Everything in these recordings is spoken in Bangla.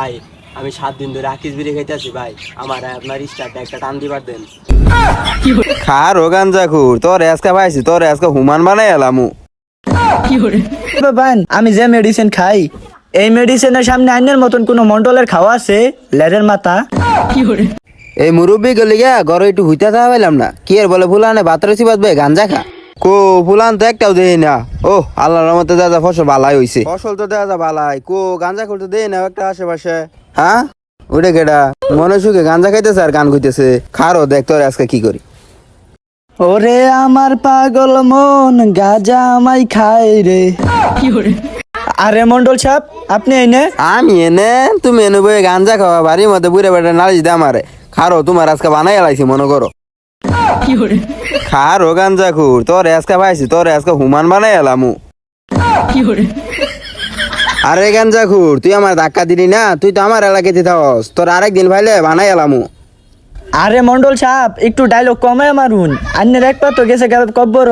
ভাই আমি সাত দিন ধরে আকিস বিড়ি খাইতেছি ভাই। আমার আপনার স্টারটা একটা টান দিবার দেন। খার ও গাঞ্জা খুর তোর আজকে পাইছি তোর আজকে হুমান বানাই এলামু। বাবান আমি যে মেডিসিন খাই এই মেডিসিনের সামনে আইনের মতন কোনো মন্ডলের খাওয়া আছে? লেরের মাথা। এই মুরব্বী গলি গিয়া ঘরে একটু হইতে থাকা পাইলাম না। কি আর বলে ফুলানে বাতরেছি বাজবে গাঞ্জা খা। কো ফুলান তো একটাও দেই না। ও আল্লাহর রহমতে দাদা ফসল বালাই হইছে। ফসল তো দেখা বালাই কো গাঞ্জা করতে দেই না একটা আশেপাশে। হ্যাঁ? ওটা কেডা? মনে সুখে গাঞ্জা খাইতেছে আর গান কইতেছে খারো দেখ তোর আজকে কি করি। ওরে আমার পাগল মন গাজা আমাই খাই রে। আরে মন্ডল সাহেব আপনি এনে? আমি এনে তুমি এনে বই গাঞ্জা খাওয়া বাড়ির মধ্যে বুড়ে বেড়ে নালিশ দে আমারে। খারো তোমার আজকে বানাই এলাইছি মনে করো। খারো গাঞ্জা খুর। তোর আজকে পাইছি, তোর আজকে হুমান বানাই এলামু। আরে গাঞ্জা খুর, তুই আমার ধাক্কা দিলি না, তুই তো আমার এলাকাতে থাকস। তোর আরেক দিন ভাইলে বানাই এলামু। আরে মন্ডল সাহেব, একটু ডায়লগ কমে মারুন। আন্নের এক পাতো গেছে কব্বর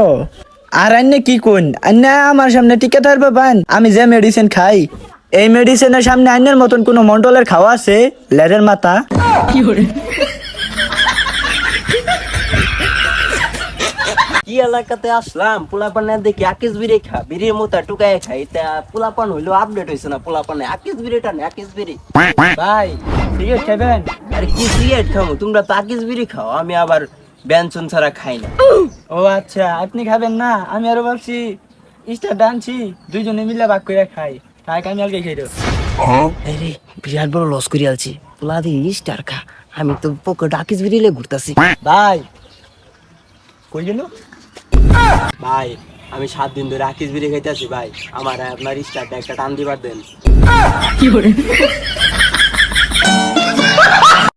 আর আন্নে কি কোন? আন্নে আমার সামনে টিকে থাকবে পান আমি যে মেডিসিন খাই, এই মেডিসিনের সামনে আন্নের মতন কোনো মন্ডলের খাওয়া আছে? লেরের মাথা। কি এলাকাতে আসলাম? পোলাপানে দেখি আকিস বিড়ি খা বিড়ির মতো টুকাই খাই তা পোলাপান হইল আপডেট হয়েছে না পোলাপানে। আকিস বিড়িটা না আকিস বিড়ি। ভাই সিগারেট খাবেন আরে কি সিগারেট খাব? তোমরা তো আকিস বিড়ি খাও আমি আবার ব্যঞ্জন ছাড়া খাই না। ও আচ্ছা আপনি খাবেন না? আমি আরও ভাবছি ইস্টার ডানছি দুইজনে মিলে ভাগ করে খাই। খাই আমি আগে খাই আরে বিরাট বড় লস করে আলছি। পোলা দিয়ে স্টার খা। আমি তো পকেট আকিস বিড়িলে ঘুরতাছি। ভাই কই গেল? ভাই, আমি সাত দিন ধরে আকিস বিড়ি খাইতেছি ভাই। আমার আপনার স্টারটা একটা টান দিবার দেন।